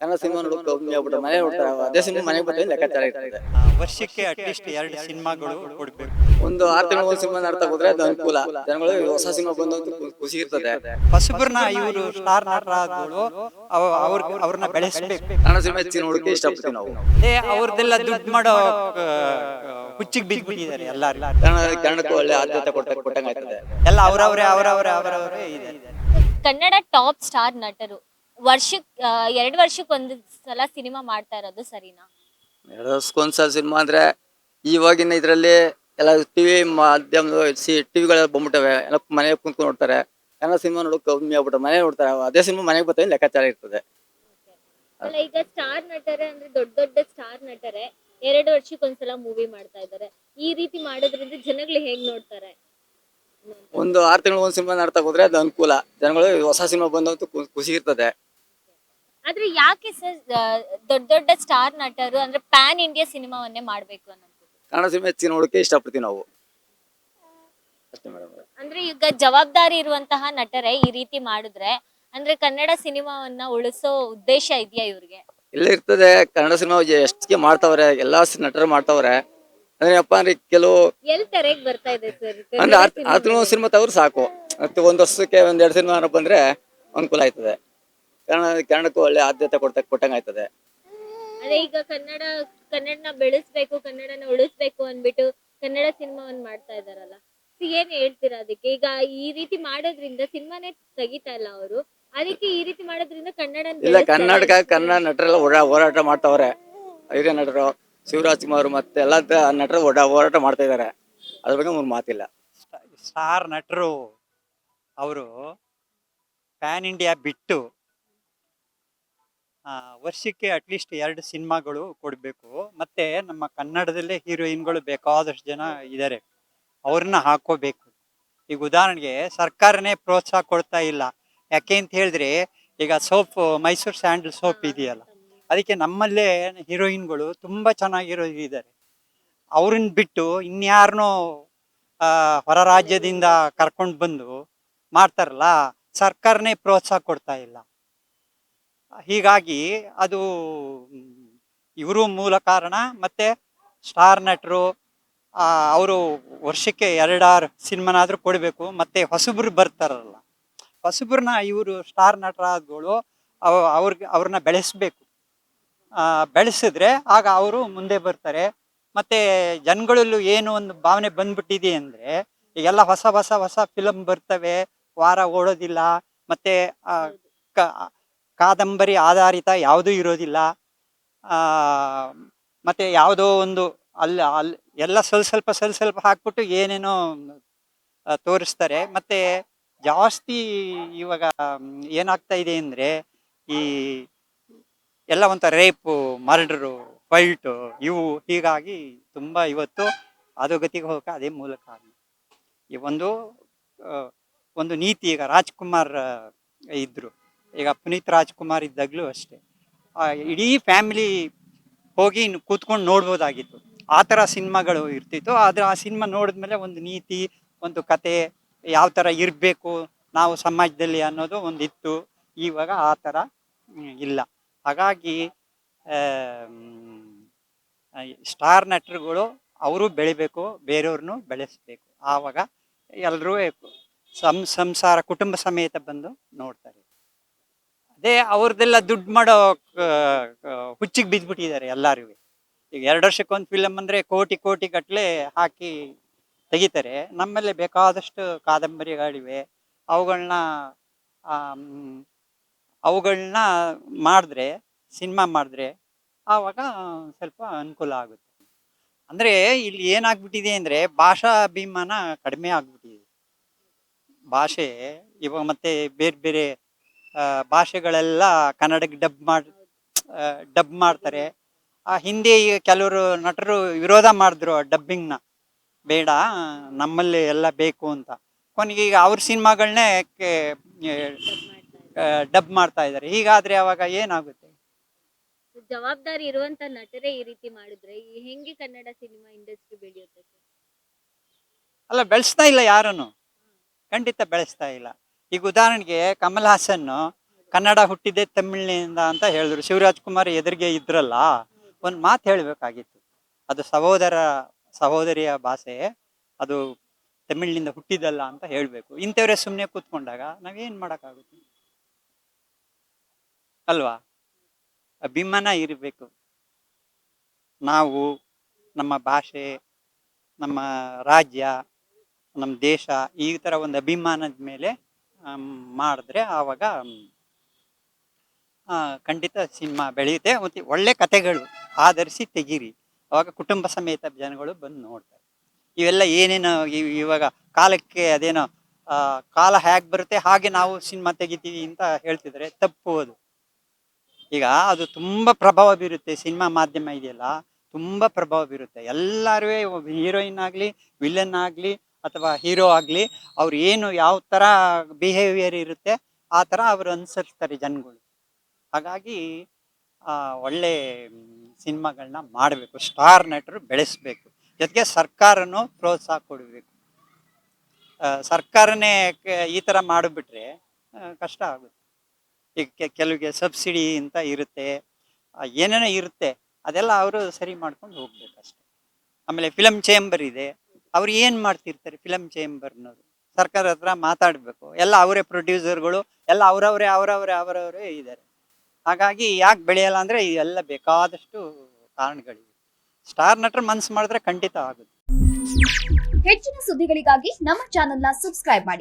Kannada cinema ನೋಡೋಕೆ ಕಮ್ಮಿ ಆಗ್ಬಿಟ್ಟು ಮನೆ ನೋಡ್ತಾರೆ ಅದೇ ಸಿನಿಮಾ ಮನೆಗೆ ಬರ್ತಾರೆ ಲೆಕ್ಕಾಚಾರ ಇರ್ತದೆ. ವರ್ಷಕ್ಕೆ ಅಟ್ಲೀಸ್ಟ್ ಎರಡು ಸಿನಿಮಾಗಳು ಕೊಡ್ಬೇಕು. ಒಂದು ಆರು ತಿಂಗಳು ಒಂದು ಸಿನಿಮಾ ನೋಡ್ತಾ ಹೋದ್ರೆ ಅದು ಅನುಕೂಲ. ಜನಗಳು ಹೊಸ ಸಿನಿಮಾ ಬಂದು ಖುಷಿ ಇರ್ತದೆ. ಹೊಸಬ್ರನ್ನ ಇವರು ಸ್ಟಾರ್ ನಟರಾಗಳು ಅವ್ರ ಅವ್ರನ್ನ ಬೆಳೆಸ್ಬೇಕು. ಕನ್ನಡ ಸಿನಿಮಾ ಹೆಚ್ಚಿನ ನೋಡೋಕೆ ಇಷ್ಟಪಡ್ತೀವಿ ನಾವು. ಏ ಅವ್ರದ್ದೆಲ್ಲ ದುಡ್ಡು ಮಾಡೋ ಹುಚ್ಚಿಗೆ ಬಿದ್ದ್ಬಿಟ್ಟಿದ್ದಾರೆ ಎಲ್ಲಾರು. ಕನ್ನಡ ಕನ್ನಡಕ್ಕೂ ಒಳ್ಳೆ ಆದ್ಯತೆ ಕೊಟ್ಟ ಕೊಟ್ಟಂಗೆ ಆಯ್ತದೆ ಎಲ್ಲ ಅವರವರೇ ಅವರವರೇ ಅವರವರೇ ಇದೆ. ಕನ್ನಡ ಟಾಪ್ ಸ್ಟಾರ್ ನಟರು. ವರ್ಷಕ್ ಎರಡು ವರ್ಷಕ್ಕೆ ಒಂದು ಸಲ ಸಿನಿಮಾ ಮಾಡ್ತಾ ಇರೋದು ಸರಿನಾ? ಎರಡು ವರ್ಷಕ್ಕೊಂದ್ಸಲ ಸಿನಿಮಾ ಅಂದ್ರೆ ಇವಾಗಿನ ಇದರಲ್ಲಿ ಎಲ್ಲ ಟಿವಿ ಮಾಧ್ಯಮ ಸಿ ಟಿವಿಗಳೆಲ್ಲ ಬಂದ್ಬಿಟ್ಟವೆ. ಎಲ್ಲ ಮನೆ ಕುಂತ್ಕೊಂಡು ನೋಡ್ತಾರೆ. ಎಲ್ಲ ಸಿನಿಮಾ ನೋಡೋಕೆ ಕಮ್ಮಿ ಆಗ್ಬಿಟ್ಟು ಮನೆ ನೋಡ್ತಾರೆ. ಅದೇ ಸಿನಿಮಾ ಮನೆಗೆ ಬರ್ತಾರೆ ಲೆಕ್ಕಾಚಾರ ಇರ್ತದೆ. ಅಲ್ಲ ಈಗ ಸ್ಟಾರ್ ನಟರೆ ಅಂದ್ರೆ ದೊಡ್ಡ ದೊಡ್ಡ ಸ್ಟಾರ್ ನಟರೆ ಎರಡು ವರ್ಷಕ್ಕೆ ಒಂದ್ಸಲ ಮೂವಿ ಮಾಡ್ತಾ ಇದ್ದಾರೆ ಈ ರೀತಿ ಮಾಡೋದ್ರಿಂದ ಜನಗಳು ಹೇಗ್ ನೋಡ್ತಾರೆ? ಒಂದು ಆರು ತಿಂಗಳು ಒಂದು ಸಿನಿಮಾ ನಡ್ತಾ ಹೋದ್ರೆ ಅದು ಅನುಕೂಲ. ಜನಗಳು ಹೊಸ ಸಿನಿಮಾ ಬಂದಂತೂ ಖುಷಿ ಇರ್ತದೆ. ಆದ್ರೆ ಯಾಕೆ ಸರ್ ದೊಡ್ಡ ದೊಡ್ಡ ಸ್ಟಾರ್ ನಟರು ಅಂದ್ರೆ ಪ್ಯಾನ್ ಇಂಡಿಯಾ ಸಿನಿಮಾವನ್ನೇ ಮಾಡ್ಬೇಕು ಅನ್ನೋದು? ಕನ್ನಡ ಸಿನಿಮಾ ಹೆಚ್ಚಿನ ನೋಡೋಕೆ ಇಷ್ಟಪಡ್ತೀವಿ ನಾವು. ಅಷ್ಟೇ ಮೇಡಮ್. ಅಂದ್ರೆ ಈಗ ಜವಾಬ್ದಾರಿ ಇರುವಂತಹ ನಟರೇ ಈ ರೀತಿ ಮಾಡಿದ್ರೆ ಅಂದ್ರೆ ಕನ್ನಡ ಸಿನಿಮಾವನ್ನ ಉಳಿಸೋ ಉದ್ದೇಶ ಇದೆಯಾ ಇವ್ರಿಗೆ? ಇಲ್ಲ ಇರ್ತದೆ. ಕನ್ನಡ ಸಿನಿಮಾ ಎಷ್ಟಿಗೆ ಮಾಡ್ತಾವ್ರೆ ಎಲ್ಲಾ ಸಿ- ನಟರು ಮಾಡ್ತಾವ್ರೆ. ಅಂದ್ರೆ ಅಂದ್ರೆ ಕೆಲವು ಎಲ್ ತೆರೆಗ್ ಬರ್ತಾ ಇದೆ ಸರ್? ಅಂದ್ರೆ ಆರ್ ಆರು ತಿಂಗಳು ಸಿನಿಮಾ ತವ್ರು ಸಾಕು. ಮತ್ತೆ ಒಂದ್ ವರ್ಷಕ್ಕೆ ಒಂದ್ ಎರಡು ಸಿನಿಮಾ ಬಂದ್ರೆ ಅನುಕೂಲ ಆಯ್ತದೆ. ಕನ್ನಡ ಕನ್ನಡಕ್ಕೂ ಒಳ್ಳೆ ಆದ್ಯತೆ ಕೊಡ್ತಾ ಕೊಟ್ಟಂಗೆ ಆಯ್ತದೆ ಅದೇ ಈಗ ಕನ್ನಡ ಕನ್ನಡನ ಬೆಳೆಸ್ಬೇಕು ಕನ್ನಡನ ಉಳಿಸ್ಬೇಕು ಅಂದ್ಬಿಟ್ಟು ಕನ್ನಡ ಸಿನಿಮಾವನ್ನ ಮಾಡ್ತಾ ಇದಾರಲ್ಲ. ಏನ್ ಹೇಳ್ತೀರಾ ಅದಕ್ಕೆ? ಈಗ ಈ ರೀತಿ ಮಾಡೋದ್ರಿಂದ ಸಿನಿಮಾನೇ ತೆಗಿತಾ ಇಲ್ಲ ಅವರು. ಅದಕ್ಕೆ ಈ ರೀತಿ ಮಾಡೋದ್ರಿಂದ ಕನ್ನಡ ಇಲ್ಲ ಕರ್ನಾಟಕ ಕನ್ನಡ ನಟರೆಲ್ಲ ಓಡಾ ಹೋರಾಟ ಮಾಡ್ತಾವ್ರೆ. ಹಿರಿಯ ನಟರು ಶಿವರಾಜ್ ಕುಮಾರ್ ಮತ್ತೆ ಎಲ್ಲ ನಟರು ಓಡಾ ಹೋರಾಟ ಮಾಡ್ತಾ ಇದಾರೆ. ಅದ್ರ ಬಗ್ಗೆ ಒಂದು ಮಾತಿಲ್ಲ. ಸ್ಟಾರ್ ನಟರು ಅವರು ಪ್ಯಾನ್ ಇಂಡಿಯಾ ಬಿಟ್ಟು ವರ್ಷಕ್ಕೆ ಅಟ್ಲೀಸ್ಟ್ ಎರಡು ಸಿನಿಮಾಗಳು ಕೊಡಬೇಕು. ಮತ್ತೆ ನಮ್ಮ ಕನ್ನಡದಲ್ಲೇ ಹೀರೋಯಿನ್ಗಳು ಬೇಕಾದಷ್ಟು ಜನ ಇದ್ದಾರೆ ಅವ್ರನ್ನ ಹಾಕೋಬೇಕು. ಈಗ ಉದಾಹರಣೆಗೆ ಸರ್ಕಾರನೇ ಪ್ರೋತ್ಸಾಹ ಕೊಡ್ತಾ ಇಲ್ಲ. ಯಾಕೆ ಅಂತ ಹೇಳಿದ್ರೆ ಈಗ ಸೋಪ್ ಮೈಸೂರು ಸ್ಯಾಂಡಲ್ ಸೋಪ್ ಇದೆಯಲ್ಲ ಅದಕ್ಕೆ ನಮ್ಮಲ್ಲೇ ಹೀರೋಯಿನ್ಗಳು ತುಂಬಾ ಚೆನ್ನಾಗಿರೋ ಇದ್ದಾರೆ ಅವ್ರನ್ನ ಬಿಟ್ಟು ಇನ್ಯಾರನೋ ಆ, ಹೊರ ರಾಜ್ಯದಿಂದ ಕರ್ಕೊಂಡು ಬಂದು ಮಾಡ್ತಾರಲ್ಲ ಸರ್ಕಾರನೇ ಪ್ರೋತ್ಸಾಹ ಕೊಡ್ತಾ ಇಲ್ಲ. ಹೀಗಾಗಿ ಅದು ಇವರು ಮೂಲ ಕಾರಣ ಮತ್ತೆ ಸ್ಟಾರ್ ನಟರು ಅವರು ವರ್ಷಕ್ಕೆ ಎರಡಾರು ಸಿನಿಮಾನಾದರೂ ಕೊಡಬೇಕು, ಮತ್ತೆ ಹೊಸಬ್ರು ಬರ್ತಾರಲ್ಲ. ಹೊಸಬ್ರನ್ನ ಇವರು ಸ್ಟಾರ್ ನಟರಾದಗಳು ಅವ್ರಿಗೆ ಅವ್ರನ್ನ ಬೆಳೆಸಬೇಕು. ಬೆಳೆಸಿದ್ರೆ ಆಗ ಅವರು ಮುಂದೆ ಬರ್ತಾರೆ. ಮತ್ತೆ ಜನಗಳಲ್ಲೂ ಏನು ಒಂದು ಭಾವನೆ ಬಂದ್ಬಿಟ್ಟಿದೆ ಅಂದ್ರೆ, ಈಗೆಲ್ಲ ಹೊಸ ಹೊಸ ಹೊಸ ಫಿಲಮ್ ಬರ್ತವೆ, ವಾರ ಓಡೋದಿಲ್ಲ, ಮತ್ತೆ ಕಾದಂಬರಿ ಆಧಾರಿತ ಯಾವುದೂ ಇರೋದಿಲ್ಲ. ಮತ್ತೆ ಯಾವುದೋ ಒಂದು ಅಲ್ಲಿ ಅಲ್ಲಿ ಎಲ್ಲ ಸ್ವಲ್ಪ ಸ್ವಲ್ಪ ಸ್ವಲ್ಪ ಸ್ವಲ್ಪ ಹಾಕ್ಬಿಟ್ಟು ಏನೇನೋ ತೋರಿಸ್ತಾರೆ. ಮತ್ತೆ ಜಾಸ್ತಿ ಇವಾಗ, ಏನಾಗ್ತಾ ಇದೆ ಅಂದ್ರೆ ಈ ಎಲ್ಲ ಒಂಥರ ರೇಪು, ಮರ್ಡ್ರು, ಫೈಟು ಇವು ಹೀಗಾಗಿ ತುಂಬಾ ಇವತ್ತು ಅಧೋಗತಿಗೆ ಹೋಗೋಕೆ ಅದೇ ಮೂಲ ಕಾರಣ. ಈ ಒಂದು ಒಂದು ನೀತಿ ಈಗ ರಾಜ್ಕುಮಾರ್ ಇದ್ದರು ಈಗ ಪುನೀತ್ ರಾಜ್ಕುಮಾರ್ ಇದ್ದಾಗಲೂ ಅಷ್ಟೇ. ಇಡೀ ಫ್ಯಾಮಿಲಿ ಹೋಗಿ ಕೂತ್ಕೊಂಡು ನೋಡ್ಬೋದಾಗಿತ್ತು. ಆ ಥರ ಸಿನಿಮಾಗಳು ಇರ್ತಿತ್ತು. ಆದರೆ ಆ ಸಿನಿಮಾ ನೋಡಿದ್ಮೇಲೆ ಒಂದು ನೀತಿ, ಒಂದು ಕತೆ, ಯಾವ ಥರ ಇರಬೇಕು, ನಾವು ಸಮಾಜದಲ್ಲಿ ಅನ್ನೋದು ಒಂದು ಇತ್ತು ಇವಾಗ ಆ ಥರ ಇಲ್ಲ. ಹಾಗಾಗಿ ಸ್ಟಾರ್ ನಟರುಗಳು ಅವರು ಬೆಳಿಬೇಕು, ಬೇರೆಯವ್ರನ್ನೂ ಬೆಳೆಸಬೇಕು. ಆವಾಗ ಎಲ್ಲರೂ ಸಂ, ಸಂಸಾರ, ಕುಟುಂಬ ಸಮೇತ ಬಂದು ನೋಡ್ತಾರೆ. ಅದೇ ಅವ್ರದ್ದೆಲ್ಲ ದುಡ್ಡು ಮಾಡೋ ಹುಚ್ಚಿಗೆ ಬಿದ್ದ್ಬಿಟ್ಟಿದ್ದಾರೆ ಎಲ್ಲರಿಗೂ. ಈಗ ಎರಡು ವರ್ಷಕ್ಕೊಂದು ಫಿಲಮ್ ಅಂದರೆ ಕೋಟಿ ಕೋಟಿ ಗಟ್ಟಲೆ ಹಾಕಿ ತೆಗಿತಾರೆ. ನಮ್ಮಲ್ಲಿ ಬೇಕಾದಷ್ಟು ಕಾದಂಬರಿಗಳಿವೆ. ಅವುಗಳನ್ನ ಅವುಗಳನ್ನ ಮಾಡಿದ್ರೆ ಸಿನಿಮಾ ಮಾಡಿದ್ರೆ ಆವಾಗ ಸ್ವಲ್ಪ ಅನುಕೂಲ ಆಗುತ್ತೆ. ಅಂದರೆ ಇಲ್ಲಿ ಏನಾಗ್ಬಿಟ್ಟಿದೆ ಅಂದರೆ ಭಾಷಾ ಅಭಿಮಾನ ಕಡಿಮೆ ಆಗ್ಬಿಟ್ಟಿದೆ. ಭಾಷೆ ಇವಾಗ ಮತ್ತೆ ಬೇರೆ ಬೇರೆ ಭಾಷೆಗಳೆಲ್ಲ ಕನ್ನಡಕ್ಕೆ ಡಬ್ ಮಾಡಿ ಡಬ್ ಮಾಡ್ತಾರೆ. ಆ ಹಿಂದಿ ಕೆಲವರು ನಟರು ವಿರೋಧ ಮಾಡಿದ್ರು ಡಬ್ಬಿಂಗ್ನ. ಬೇಡ ನಮ್ಮಲ್ಲಿ ಎಲ್ಲ ಬೇಕು ಅಂತ. ಕೊನೆಗೆ ಈಗ ಅವ್ರ ಸಿನಿಮಾಗಳನ್ನೇ ಡಬ್ ಮಾಡ್ತಾ ಇದ್ದಾರೆ. ಹೀಗಾದ್ರೆ ಅವಾಗ ಏನಾಗುತ್ತೆ? ಜವಾಬ್ದಾರಿ ಇರುವಂತ ನಟರೇ ಈ ರೀತಿ ಮಾಡಿದ್ರೆ ಹೆಂಗೆ ಕನ್ನಡ ಸಿನಿಮಾ ಇಂಡಸ್ಟ್ರಿ ಬೆಳೆಯುತ್ತೆ ಅಲ್ಲ ಬೆಳೆಸ್ತಾ ಇಲ್ಲ ಯಾರನ್ನು ಖಂಡಿತ ಬೆಳೆಸ್ತಾ ಇಲ್ಲ. ಈಗ ಉದಾಹರಣೆಗೆ ಕಮಲ್ ಹಾಸನ್ ಕನ್ನಡ ಹುಟ್ಟಿದ್ದೆ ತಮಿಳಿನಿಂದ ಅಂತ ಹೇಳಿದ್ರು. ಶಿವರಾಜ್ ಕುಮಾರ್ ಎದುರಿಗೆ ಇದ್ರಲ್ಲ, ಒಂದು ಮಾತು ಹೇಳಬೇಕಾಗಿತ್ತು. ಅದು ಸಹೋದರ, ಸಹೋದರಿಯ ಭಾಷೆ, ಅದು ತಮಿಳಿನಿಂದ ಹುಟ್ಟಿದಲ್ಲ ಅಂತ ಹೇಳಬೇಕು. ಇಂಥವ್ರೆ ಸುಮ್ಮನೆ ಕೂತ್ಕೊಂಡಾಗ ನಾವೇನು ಮಾಡೋಕ್ಕಾಗುತ್ತೆ? ಅಲ್ವಾ? ಅಭಿಮಾನ ಇರಬೇಕು. ನಾವು, ನಮ್ಮ ಭಾಷೆ, ನಮ್ಮ ರಾಜ್ಯ, ನಮ್ಮ ದೇಶ, ಈ ಥರ ಒಂದು ಅಭಿಮಾನದ ಮೇಲೆ ಮಾಡಿದ್ರೆ ಆವಾಗ ಖಂಡಿತ ಸಿನಿಮಾ ಬೆಳೆಯುತ್ತೆ. ಮತ್ತು ಒಳ್ಳೆ ಕತೆಗಳು ಆಧರಿಸಿ ತೆಗೀರಿ. ಅವಾಗ ಕುಟುಂಬ ಸಮೇತ ಜನಗಳು ಬಂದು ನೋಡ್ತಾರೆ. ಇವೆಲ್ಲ ಏನೇನು ಇವಾಗ ಕಾಲಕ್ಕೆ ಅದೇನೋ ಕಾಲ ಹೇಗೆ ಬರುತ್ತೆ, ಹಾಗೆ ನಾವು ಸಿನಿಮಾ ತೆಗಿತೀವಿ ಅಂತ ಹೇಳ್ತಿದ್ರೆ ತಪ್ಪು ಅದು. ಈಗ ಅದು ತುಂಬಾ ಪ್ರಭಾವ ಬೀರುತ್ತೆ. ಸಿನಿಮಾ ಮಾಧ್ಯಮ ಇದೆಯಲ್ಲ, ತುಂಬಾ ಪ್ರಭಾವ ಬೀರುತ್ತೆ. ಎಲ್ಲರೂ ಹೀರೋಯಿನ್ ಆಗಲಿ, ವಿಲನ್ ಆಗಲಿ ಅಥವಾ ಹೀರೋ ಆಗಲಿ, ಅವ್ರು ಏನು ಯಾವ ಥರ ಬಿಹೇವಿಯರ್ ಇರುತ್ತೆ, ಆ ಥರ ಅವರು ಅನುಸರಿಸ್ತಾರೆ ಜನಗಳು. ಹಾಗಾಗಿ ಒಳ್ಳೆ ಸಿನಿಮಾಗಳನ್ನ ಮಾಡಬೇಕು ಸ್ಟಾರ್ ನಟರು ಬೆಳೆಸಬೇಕು. ಜೊತೆಗೆ ಸರ್ಕಾರನೂ ಪ್ರೋತ್ಸಾಹ ಕೊಡಬೇಕು. ಸರ್ಕಾರನೇ ಈ ಥರ ಮಾಡಿಬಿಟ್ರೆ ಕಷ್ಟ ಆಗುತ್ತೆ. ಈಗ ಕೆಲವಿಗೆ ಸಬ್ಸಿಡಿ ಅಂತ ಇರುತ್ತೆ ಏನೇನೋ ಇರುತ್ತೆ, ಅದೆಲ್ಲ ಅವರು ಸರಿ ಮಾಡ್ಕೊಂಡು ಹೋಗ್ಬೇಕಷ್ಟೆ. ಆಮೇಲೆ ಫಿಲಮ್ ಚೇಂಬರ್ ಇದೆ. ಅವ್ರು ಏನು ಮಾಡ್ತಿರ್ತಾರೆ ಫಿಲಮ್ ಚೇಂಬರ್ನವರು ಸರ್ಕಾರ ಹತ್ರ ಮಾತಾಡಬೇಕು. ಎಲ್ಲ ಅವರೇ ಪ್ರೊಡ್ಯೂಸರ್ಗಳು ಎಲ್ಲ ಅವರವರೇ ಅವರವರೇ ಅವರವರೇ ಇದ್ದಾರೆ. ಹಾಗಾಗಿ ಯಾಕೆ ಬೆಳೆಯಲ್ಲ ಅಂದರೆ ಎಲ್ಲ ಬೇಕಾದಷ್ಟು ಕಾರಣಗಳಿವೆ. ಸ್ಟಾರ್ ನಟರು ಮನ್ಸು ಮಾಡಿದ್ರೆ ಖಂಡಿತ ಆಗುತ್ತೆ. ಹೆಚ್ಚಿನ ಸುದ್ದಿಗಳಿಗಾಗಿ ನಮ್ಮ ಚಾನೆಲ್ನ ಸಬ್ಸ್ಕ್ರೈಬ್ ಮಾಡಿ.